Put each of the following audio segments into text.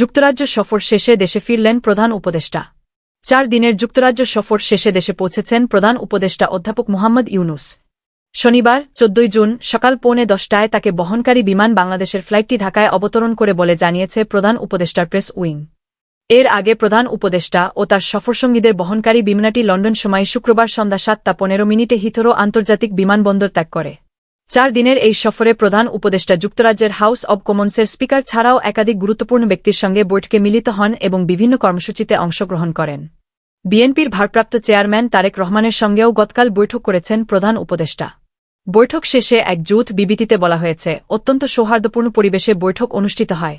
যুক্তরাজ্য সফর শেষে দেশে ফিরলেন প্রধান উপদেষ্টা। চার দিনের যুক্তরাজ্য সফর শেষে দেশে পৌঁছেছেন প্রধান উপদেষ্টা অধ্যাপক মোহাম্মদ ইউনুস। শনিবার, চোদ্দই জুন, সকাল পৌনে দশটায় তাকে বহনকারী বিমান বাংলাদেশের ফ্লাইটটি ঢাকায় অবতরণ করে বলে জানিয়েছে প্রধান উপদেষ্টার প্রেস উইং। এর আগে প্রধান উপদেষ্টা ও তার সফরসঙ্গীদের বহনকারী বিমানটি লন্ডন সময় শুক্রবার সন্ধ্যা সাতটা পনেরো মিনিটে হিথরো আন্তর্জাতিক বিমানবন্দর ত্যাগ করে। চার দিনের এই সফরে প্রধান উপদেষ্টা যুক্তরাজ্যের হাউস অব কমন্সের স্পিকার ছাড়াও একাধিক গুরুত্বপূর্ণ ব্যক্তির সঙ্গে বৈঠকে মিলিত হন এবং বিভিন্ন কর্মসূচিতে অংশগ্রহণ করেন। বিএনপির ভারপ্রাপ্ত চেয়ারম্যান তারেক রহমানের সঙ্গেও গতকাল বৈঠক করেছেন প্রধান উপদেষ্টা। বৈঠক শেষে এক যুথ বিবৃতিতে বলা হয়েছে, অত্যন্ত সৌহার্দ্যপূর্ণ পরিবেশে বৈঠক অনুষ্ঠিত হয়।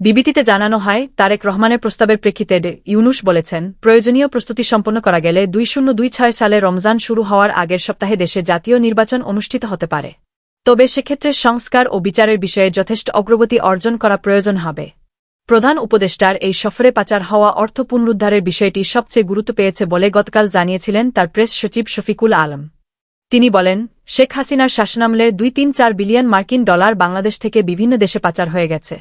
বিবৃতিতে জানানো হয়, তারেক রহমানের প্রস্তাবের প্রেক্ষিতে ইউনুস বলেছেন, প্রয়োজনীয় প্রস্তুতি সম্পন্ন করা গেলে দুই শূন্য দুই ছয় সালে রমজান শুরু হওয়ার আগের সপ্তাহে দেশে জাতীয় নির্বাচন অনুষ্ঠিত হতে পারে। তবে সেক্ষেত্রে সংস্কার ও বিচারের বিষয়ে যথেষ্ট অগ্রগতি অর্জন করা প্রয়োজন হবে। প্রধান উপদেষ্টার এই সফরে পাচার হওয়া অর্থ পুনরুদ্ধারের বিষয়টি সবচেয়ে গুরুত্ব পেয়েছে বলে গতকাল জানিয়েছিলেন তার প্রেস সচিব শফিকুল আলম। তিনি বলেন, শেখ হাসিনার শাসনামলে দুই তিন চার বিলিয়ন মার্কিন ডলার বাংলাদেশ থেকে বিভিন্ন দেশে পাচার হয়ে গেছে।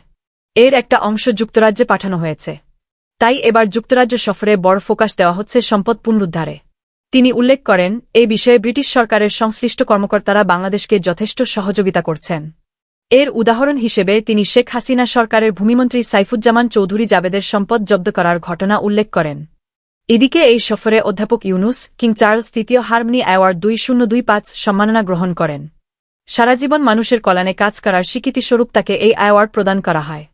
এর একটা অংশ যুক্তরাজ্যে পাঠানো হয়েছে। তাই এবার যুক্তরাজ্য সফরে বড় ফোকাস দেওয়া হচ্ছে সম্পদ পুনরুদ্ধারে। তিনি উল্লেখ করেন এই বিষয়ে ব্রিটিশ সরকারের সংশ্লিষ্ট কর্মকর্তারা বাংলাদেশকে যথেষ্ট সহযোগিতা করছেন। এর উদাহরণ হিসেবে তিনি শেখ হাসিনা সরকারের ভূমিমন্ত্রী সাইফুজ্জামান চৌধুরী জাবেদের সম্পদ জব্দ করার ঘটনা উল্লেখ করেন। এদিকে এই সফরে অধ্যাপক ইউনুস, কিং চার্লস তৃতীয় হারমনি অ্যাওয়ার্ড দুই শূন্য দুই পাঁচ সম্মাননা গ্রহণ করেন। সারাজীবন মানুষের কল্যাণে কাজ করার স্বীকৃতিস্বরূপ তাকে এই অ্যাওয়ার্ড প্রদান করা হয়।